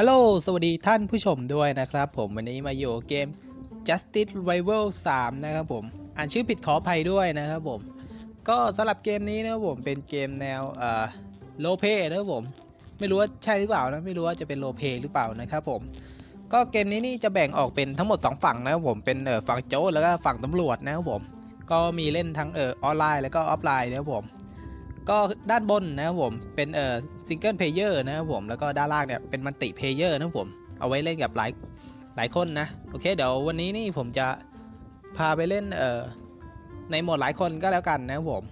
ฮัลโหล สวัสดีท่านผู้ชมด้วยนะครับผมวันนี้มาอยู่เกม Justice Rival 3 นะครับผม อ่านชื่อผิดขออภัยด้วยนะครับผม ก็สำหรับเกมนี้นะครับผมเป็นเกมแนวเอ่อโลเ y นะครับผม ไม่รู้ว่าใช่หรือเปล่านะ ไม่รู้ว่าจะเป็นโลเ y หรือเปล่านะครับผม ก็เกมนี้นี่จะแบ่งออกเป็นทั้งหมด 2 ฝั่งนะครับผม เป็นเอ่อฝั่งโจรแล้วก็ฝั่งตำรวจนะครับผม ก็มีเล่นทั้งเอ่อออนไลน์แล้วก็ออฟไลน์นะครับผม ก็ด้านบนนะครับผมเป็นเอ่อซิงเกิลเพลเยอร์นะครับผมแล้วก็ด้านล่างเนี่ยเป็นมัลติเพลเยอร์นะครับผมเอาไว้เล่นกับหลายหลายคนนะโอเคเดี๋ยววันนี้นี่ผมจะพาไปเล่นเอ่อในโหมดหลายคนก็แล้วกันนะครับผม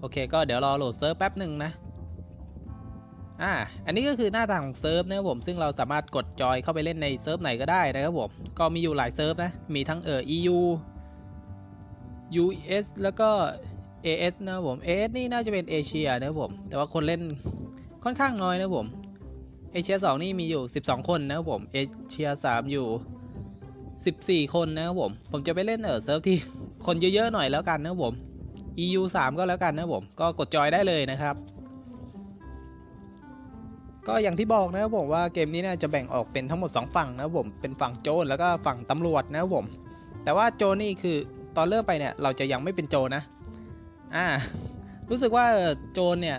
โอเคก็เดี๋ยวรอโหลดเซิร์ฟแป๊บหนึ่งนะอ่าอันนี้ก็คือหน้าตาของเซิร์ฟนะครับผมซึ่งเราสามารถกดจอยเข้าไปเล่นในเซิร์ฟไหนก็ได้นะครับผมก็มีอยู่หลายเซิร์ฟนะมีทั้งเอ่อ EU US แล้วก็ AS นะครับผม AS นี่น่าจะเป็นเอเชียนะผม แต่ว่าคนเล่นค่อนข้างน้อยนะผมเอเชีย2นี่มีอยู่ 12 คนนะครับผมเอเชีย3อยู่ 14 คนนะครับผม ผมจะไปเล่นเออเซิร์ฟที่คนเยอะๆหน่อยแล้วกันนะครับผม EU 3ก็แล้วกันนะครับผม ก็กดจอยได้เลยนะครับ ก็อย่างที่บอกนะครับผมว่าเกมนี้น่าจะแบ่งออกเป็นทั้งหมด 2 ฝั่งนะครับผม เป็นฝั่งโจรแล้วก็ฝั่งตำรวจนะครับผม แต่ว่าโจรนี่คือตอนเริ่มไปเนี่ยเราจะยังไม่เป็นโจรนะ อ่า รู้สึกว่าโจนเนี่ย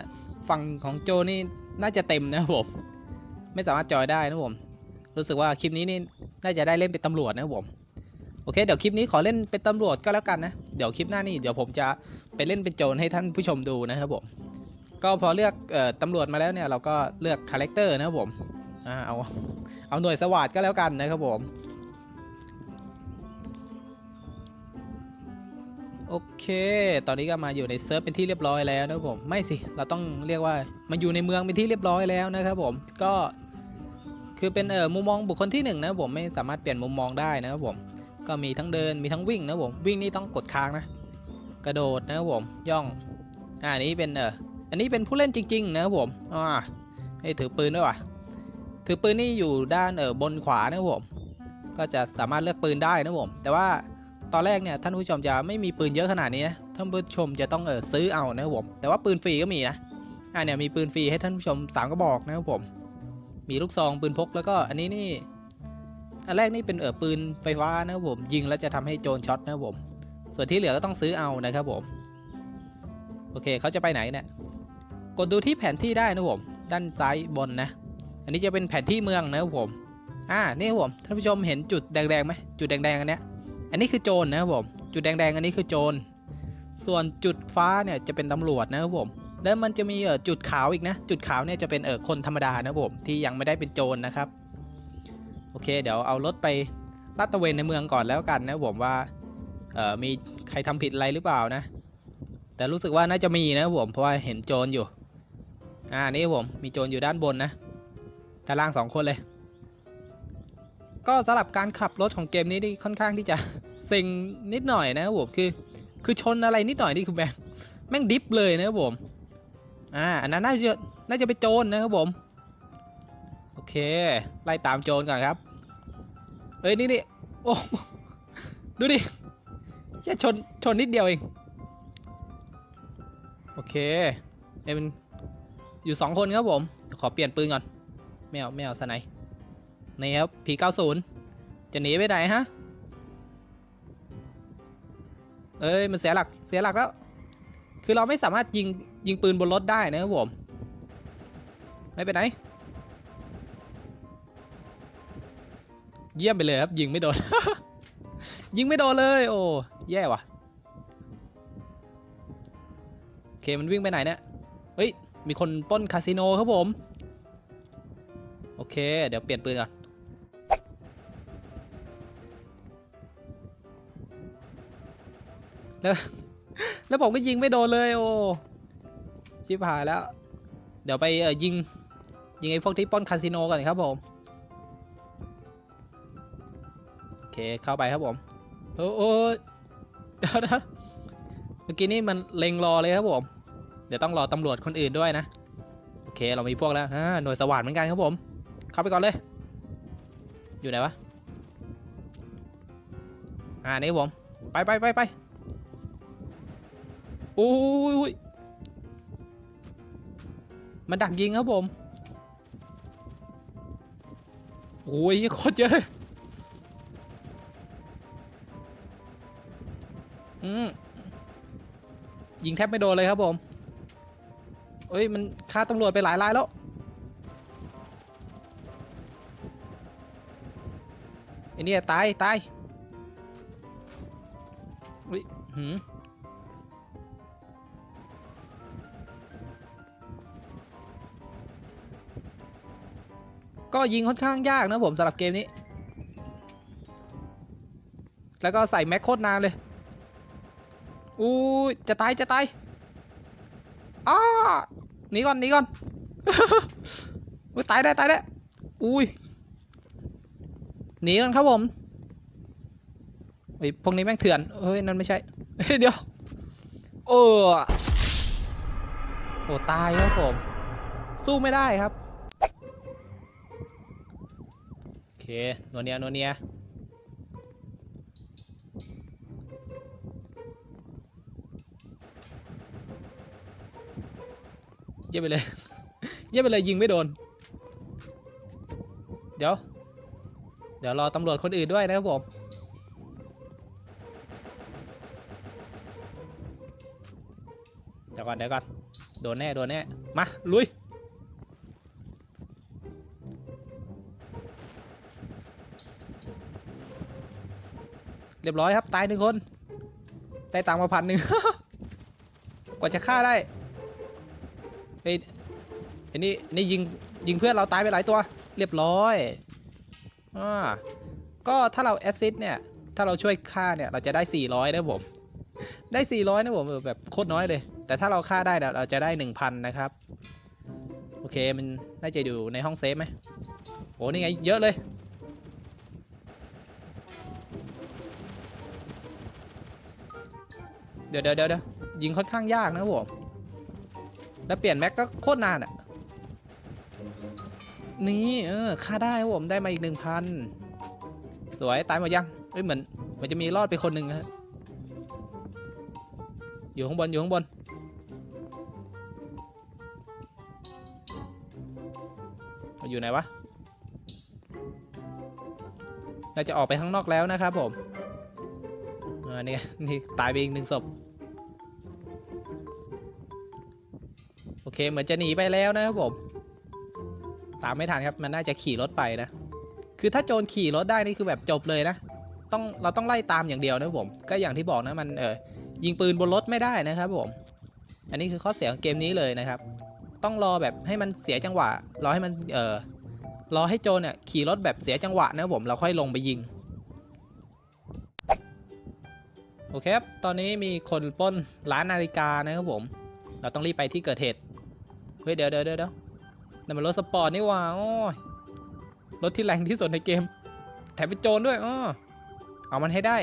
ฝั่งของโจนนี่น่าจะเต็มนะครับผม ไม่สามารถจอยได้นะผม รู้สึกว่าคลิปนี้นี่น่าจะได้เล่นเป็นตำรวจนะครับผม โอเค เดี๋ยวคลิปนี้ขอเล่นเป็นตำรวจก็แล้วกันนะ เดี๋ยวคลิปหน้านี่เดี๋ยวผมจะไปเล่นเป็นโจรให้ท่านผู้ชมดูนะครับผม ก็พอเลือกเอ่อตำรวจมาแล้วเนี่ยเราก็เลือกคาแรคเตอร์นะครับผม อ่า เอา เอาหน่วยสวัสดก็แล้วกันนะครับผม โอเค ตอนนี้ก็มาอยู่ในเซิร์ฟเป็นที่เรียบร้อยแล้วนะผม ไม่สิ เราต้องเรียกว่ามาอยู่ในเมืองเป็นที่เรียบร้อยแล้วนะครับผม ก็คือเป็นเออมุมมองบุคคลที่หนึ่งนะผมไม่สามารถเปลี่ยนมุมมองได้นะครับผม ก็มีทั้งเดินมีทั้งวิ่งนะผม วิ่งนี่ต้องกดค้างนะ กระโดดนะครับผม ย่อง อ่าอันนี้เป็นเอออันนี้เป็นผู้เล่นจริง ๆ นะครับผม อ่าให้ถือปืนด้วยว่ะ ถือปืนนี่อยู่ด้านเออบนขวานะครับผม ก็จะสามารถเลือกปืนได้นะผม แต่ว่า ตอนแรกเนี่ยท่านผู้ชมจะไม่มีปืนเยอะขนาดนี้นะท่านผู้ชมจะต้องเออซื้อเอานะครับผมแต่ว่าปืนฟรีก็มีนะอ่าเนี่ยมีปืนฟรีให้ท่านผู้ชมสามกระบอกนะครับผม มีลูกซองปืนพกแล้วก็อันนี้นี่อันแรกนี่เป็นเออปืนไฟฟ้านะครับผม ยิงแล้วจะทำให้โจรช็อตนะครับผม ส่วนที่เหลือก็ต้องซื้อเอานะครับผม โอเคเขาจะไปไหนเนี่ยกดดูที่แผนที่ได้นะครับผม ด้านซ้ายบนนะ อันนี้จะเป็นแผนที่เมืองนะครับผม อ่านี่ครับผมท่านผู้ชมเห็นจุดแดงๆไหมจุดแดงๆอันเนี้ย อันนี้คือโจรนะครับผม จุดแดงๆ อันนี้คือโจร ส่วนจุดฟ้าเนี่ยจะเป็นตำรวจนะครับผม แล้วมันจะมีเออจุดขาวอีกนะ จุดขาวเนี่ยจะเป็นเออคนธรรมดานะครับผมที่ยังไม่ได้เป็นโจรนะครับ โอเค เดี๋ยวเอารถไปลาดตระเวนในเมืองก่อนแล้วกันนะครับผมว่าเออมีใครทำผิดอะไรหรือเปล่านะ แต่รู้สึกว่าน่าจะมีนะครับผม เพราะว่าเห็นโจรอยู่ อ่า นี่ผม มีโจรอยู่ด้านบนนะด้านล่างสองคนเลย ก็สำหรับการขับรถของเกมนี้นี่ค่อนข้างที่จะเซ็งนิดหน่อยนะครับผมคือ คือชนอะไรนิดหน่อยนี่คือแม่งแม่งดิฟเลยนะครับผมอ่าอันนั้นน่าจะน่าจะเป็นโจรนะครับผมโอเค ไล่ตามโจรก่อนครับเฮ้ยนี่นี่โอ้ดูดิแค่ชนชนนิดเดียวเองโอเคเอ้ยมันอยู่สองคนครับผมขอเปลี่ยนปืนก่อนไม่เอาไม่เอาสไนป์ นี่ครับ P90 จะหนีไปไหนฮะ เอ้ยมันเสียหลักเสียหลักแล้ว คือเราไม่สามารถยิงยิงปืนบนรถได้นะครับผมไม่ไปไหน เยี่ยมไปเลยครับ ยิงไม่โดน ยิงไม่โดนเลย โอ้แย่ว่ะโอเคมันวิ่งไปไหนเนี่ยเฮ้ยมีคนป้นคาสิโนครับผม โอเค เดี๋ยวเปลี่ยนปืนก่อน แล้ว แล้วผมก็ยิงไม่โดนเลยโอ้ชิบหายแล้ว เดี๋ยวไปเออยิง ยิงไอ้พวกที่ปล้นคาสิโนก่อนครับผมโอเคเข้าไปครับผมโอ้โอ้เดี๋ยวนะเมื่อกี้นี่มันเล็งรอเลยครับผม เดี๋ยวต้องรอตำรวจคนอื่นด้วยนะ โอเคเรามีพวกแล้วอ่าหน่วยสว่านเหมือนกันครับผม เข้าไปก่อนเลย อยู่ไหนวะ อ่านี่ผม ไปไปไปไป โอ้ยมันดักยิงครับผมโอ้ยโคตรเยอะเลยอืมยิงแทบไม่โดนเลยครับผมเอ้ย มันฆ่าตำรวจไปหลายรายแล้ว ไอ้นี่ตาย ตายอุ้ยหืม ก็ยิงค่อนข้างยากนะผมสำหรับเกมนี้ แล้วก็ใส่แม็กโคตรนานเลยอู้ยจะตายจะตายอ้าหนีก่อนหนีก่อนอุ้ยตายได้ตายได้อุ้ยหนีกันครับผมไอ้ยพวกนี้แม่งเถื่อนเฮ้ยนั่นไม่ใช่เฮ้ยเดี๋ยวโอ้โอ้ตายครับผม สู้ไม่ได้ครับ โอ เคโนเนียโนเนียเยี่ยมไปเลย เยี่ยมไปเลยยิงไม่โดน เดี๋ยว เดี๋ยวรอตำรวจคนอื่นด้วยนะครับผมเดี๋ยวก่อนเดี๋ยวก่อน โดนแน่ โดนแน่ มา ลุย เรียบร้อยครับ ตายหนึ่งคน ได้ตังค์มาพันหนึ่ง กว่าจะฆ่าได้เฮ้ไอ้นี่นี่ยิงยิงเพื่อนเราตายไปหลายตัว เรียบร้อยอ่าก็ถ้าเราแอสซิสเนี่ย ถ้าเราช่วยฆ่าเนี่ย เราจะได้ 400นะผม ได้ 400นะผมแบบโคตรน้อยเลย แต่ถ้าเราฆ่าได้เนี่ยเราจะได้ 1,000 นะครับ โอเค มันน่าจะอยู่ในห้องเซฟไหมโอ้นี่ไง เยอะเลย ดี๋ยวเดี๋ยวเดี๋ยวเดี๋ยวยิงค่อนข้างยากนะผมแล้วเปลี่ยนแม็กก็โคตรนานอะ นี่เออฆ่าได้ผมได้มาอีกหนึ่งพันสวยตายหมดยังเอ้ยเหมือนมันจะมีรอดไปคนหนึ่งนะฮะอยู่ข้างบนอยู่ข้างบนอยู่ไหนวะน่าจะออกไปข้างนอกแล้วนะครับผมอ่านี่นี่ตายไปอีกหนึ่งศพ โอเค เหมือนจะหนีไปแล้วนะครับผมตามไม่ทันครับมันน่าจะขี่รถไปนะ คือถ้าโจรขี่รถได้นี่คือแบบจบเลยนะต้องเราต้องไล่ตามอย่างเดียวนะครับผม ก็อย่างที่บอกนะมันเออยิงปืนบนรถไม่ได้นะครับผม อันนี้คือข้อเสียของเกมนี้เลยนะครับ ต้องรอแบบให้มันเสียจังหวะ รอให้มันเออรอให้โจรเนี่ยขี่รถแบบเสียจังหวะนะครับผมเราค่อยลงไปยิงโอเคครับ ตอนนี้มีคนป้นร้านนาฬิกานะครับผม เราต้องรีบไปที่เกิดเหตุ เฮ้ยเดี๋ยวเดี๋ยวเดี๋ยวนั่นมันรถสปอร์ตนี่หว่าโอ้ยรถที่แรงที่สุดในเกม แถมเป็นโจรด้วยอ้อเอามันให้ได้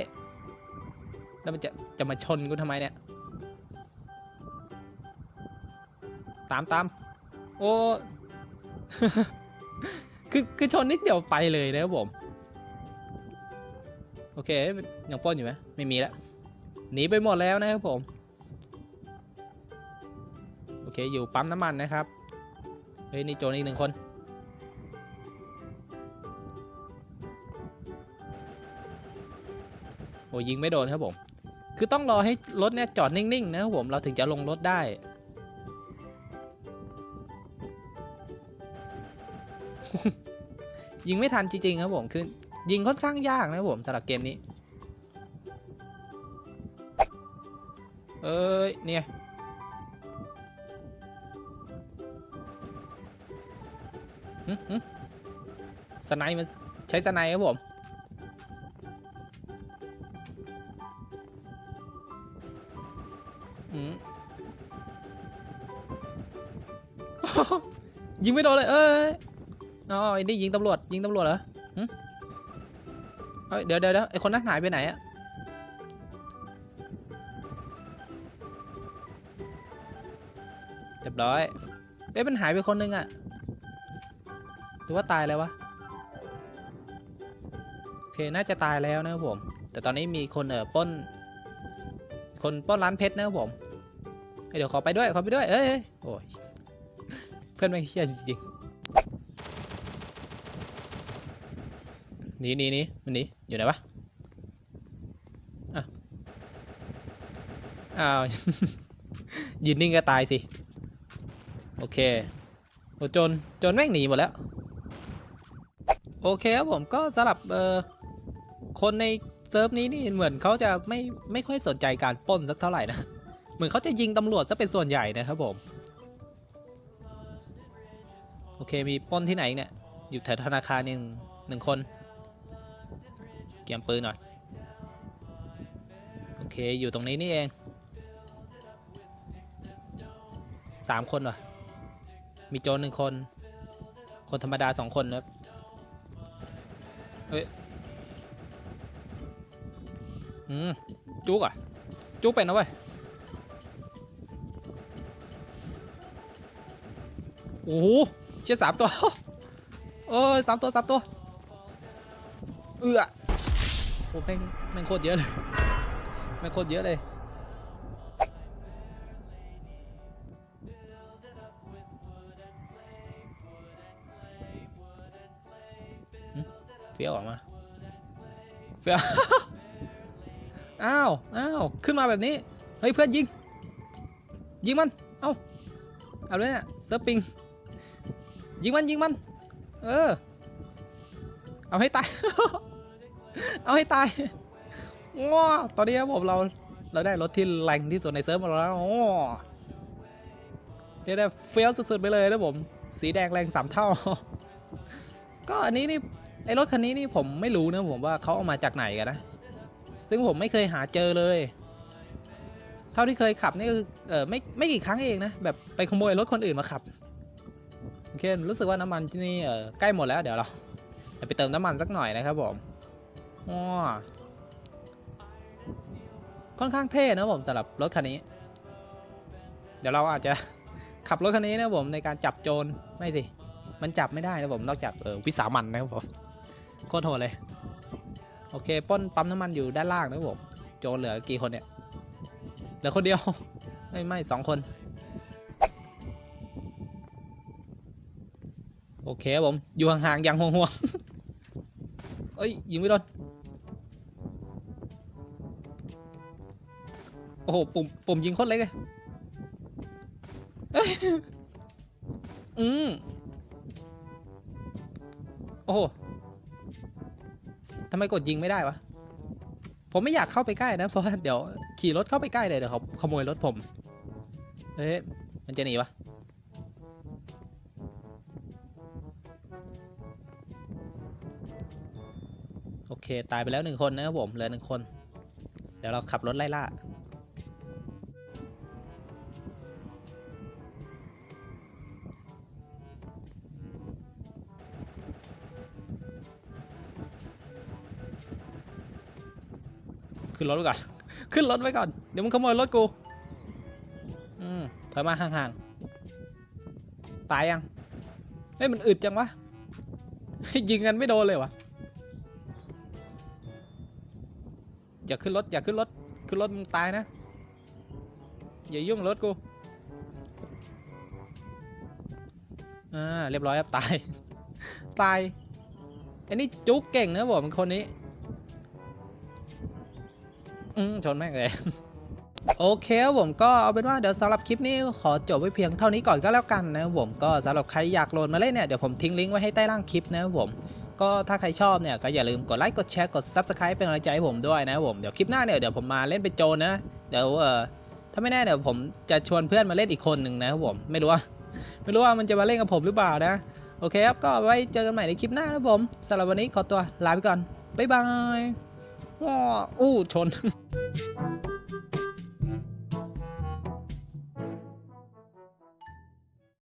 แล้วมันจะจะมาชนกูทำไมเนี่ย ตามตามโอ้คือคือชนนิดเดียวไปเลยนะครับผม โอเคยังปล้นอยู่ไหมไม่มีแล้วหนีไปหมดแล้วนะครับผม เคอยู่ปั๊มน้ำมันนะครับ เฮ้ย นี่โจรอีกหนึ่งคน โอ้ยิงไม่โดนครับผม คือต้องรอให้รถเนี่ยจอดนิ่งๆนะครับผม เราถึงจะลงรถได้ ยิงไม่ทันจริงๆครับผม คือยิงค่อนข้างยากนะครับผมสำหรับเกมนี้ เอ้ย เนี่ย สไนด์มันใช้สไนด์ครับผม ยิงไม่โดนเลย เอ้ยอ๋อไอ้นี่ยิงตำรวจ ยิงตำรวจเหรอเฮ้ยเดี๋ยวเดี๋ยวเดี๋ยวไอ้คนนั้นหายไปไหนอะเรียบร้อยเอ้ยมันหายไปคนนึงอะ หรือว่าตายแล้ววะ โอเค น่าจะตายแล้วนะครับผม แต่ตอนนี้มีคนเออป้น คนป้นร้านเพชรนะครับผมเเดี๋ยวขอไปด้วย ขอไปด้วย เอ้ยเอ้ยโอ้ย เพื่อนไม่เชี่ยจริงๆหนีหนีหนีมันหนี อยู่ไหนวะอ้าวยืนนิ่งก็ตายสิ โอเคโอ้จน จนแม่งหนีหมดแล้ว โอเคครับผมก็สำหรับเออคนในเซิร์ฟนี้นี่เหมือนเขาจะไม่ไม่ค่อยสนใจการปล้นสักเท่าไหร่นะ เหมือนเขาจะยิงตำรวจซะเป็นส่วนใหญ่นะครับผม โอเคมีปล้นที่ไหนเนี่ย อยู่แถวธนาคารหนึ่งหนึ่งคน เกียมปืนหน่อย โอเคอยู่ตรงนี้นี่เองสามคนวะมีโจรหนึ่งคน คนธรรมดาสองคนนะครับ เฮ้ยอืมจุกอะ จุกเป็นนะเว้ยโอ้โหเชี่ยสามตัวเอ้ยสามตัวสามตัว เอือโอ้แม่งแม่งโคตรเยอะเลยแม่งโคตรเยอะเลย ฟี้ยวออกมาเฟี้ยวอ้าวอ้าวขึ้นมาแบบนี้ เฮ้ยเพื่อนยิง ยิงมัน เอาเอาเลยเนี่ยสเตอร์ปิง ยิงมันยิงมัน เออ เอาให้ตาย เอาให้ตายง้อตอนนี้ครับผมเรา เราได้รถที่แรงที่สุดในเซิร์ฟมาแล้วโอ้เรียกได้เฟี้ยวสุดๆไปเลยนะผม สีแดงแรงสามเท่า ก็อันนี้นี่ ไอ้รถคันนี้นี่ผมไม่รู้นะผมว่าเขาเอามาจากไหนกันนะ ซึ่งผมไม่เคยหาเจอเลย เท่าที่เคยขับนี่ก็คือเออไม่ไม่กี่ครั้งเองนะ แบบไปขโมยรถคนอื่นมาขับ โอเค รู้สึกว่าน้ำมันที่นี่เออใกล้หมดแล้วเดี๋ยวเราไปเติมน้ำมันสักหน่อยนะครับผมอ้อค่อนข้างเท่นะผมสำหรับรถคันนี้ เดี๋ยวเราอาจจะขับรถคันนี้นะผมในการจับโจรไม่สิ มันจับไม่ได้นะผมนอกจากเออวิสามันนะครับผม โคตรโหดเลย โอเคป้นปั๊มน้ำมันอยู่ด้านล่างนะผมโจเหลือกี่คนเนี่ย เหลือคนเดียว ไม่ไม่สองคน โอเคผม อยู่ห่างๆอย่างห่วงๆเอ้ย ยิงไม่โดนโอ้โหปุ่มปุ่มยิงโคตรเล็กเลยเอ้ยอืมโอ้โห ทำไมกดยิงไม่ได้วะ ผมไม่อยากเข้าไปใกล้นะ เพราะว่าเดี๋ยวขี่รถเข้าไปใกล้เลยเดี๋ยวเขาขโมยรถผม เอ๊ะมันจะหนีวะโอเค ตายไปแล้วหนึ่งคนนะครับผม เหลือหนึ่งคน เดี๋ยวเราขับรถไล่ล่า ขึ้นรถไว้ก่อน ขึ้นรถไว้ก่อน เดี๋ยวมึงขโมยรถกู อืมถอยมาห่างๆ ตายยัง เฮ้ยมันอึดจังวะ ยิงกันไม่โดนเลยวะอย่าขึ้นรถอย่าขึ้นรถ ขึ้นรถมึงตายนะ อย่ายุ่งรถกู อ่าเรียบร้อยครับตาย ตาย อันนี้จุกเก่งนะผมคนนี้ ชนแม่งเลยโอเคผมก็เอาเป็นว่าเดี๋ยวสำหรับคลิปนี้ขอจบไว้เพียงเท่านี้ก่อนก็แล้วกันนะผมก็สำหรับใครอยากโหลดมาเล่นเนี่ยเดี๋ยวผมทิ้งลิงก์ไว้ให้ใต้ล่างคลิปนะผมก็ถ้าใครชอบเนี่ยก็อย่าลืมกดไลค์กดแชร์กด Subscribe เป็นกำลังใจให้ผมด้วยนะผมเดี๋ยวคลิปหน้าเนี่ยเดี๋ยวผมมาเล่นเป็นโจรนะเดี๋ยวเออถ้าไม่แน่เดี๋ยวผมจะชวนเพื่อนมาเล่นอีกคนหนึ่งนะครับผมไม่รู้ว่าไม่รู้ว่ามันจะมาเล่นกับผมหรือเปล่านะโอเคครับก็ไว้เจอกันใหม่ในคลิปหน้านะผมสำหรับวันนี้ขอตัวลาไปก่อนบ๊ายบาย ว้าอู้ชน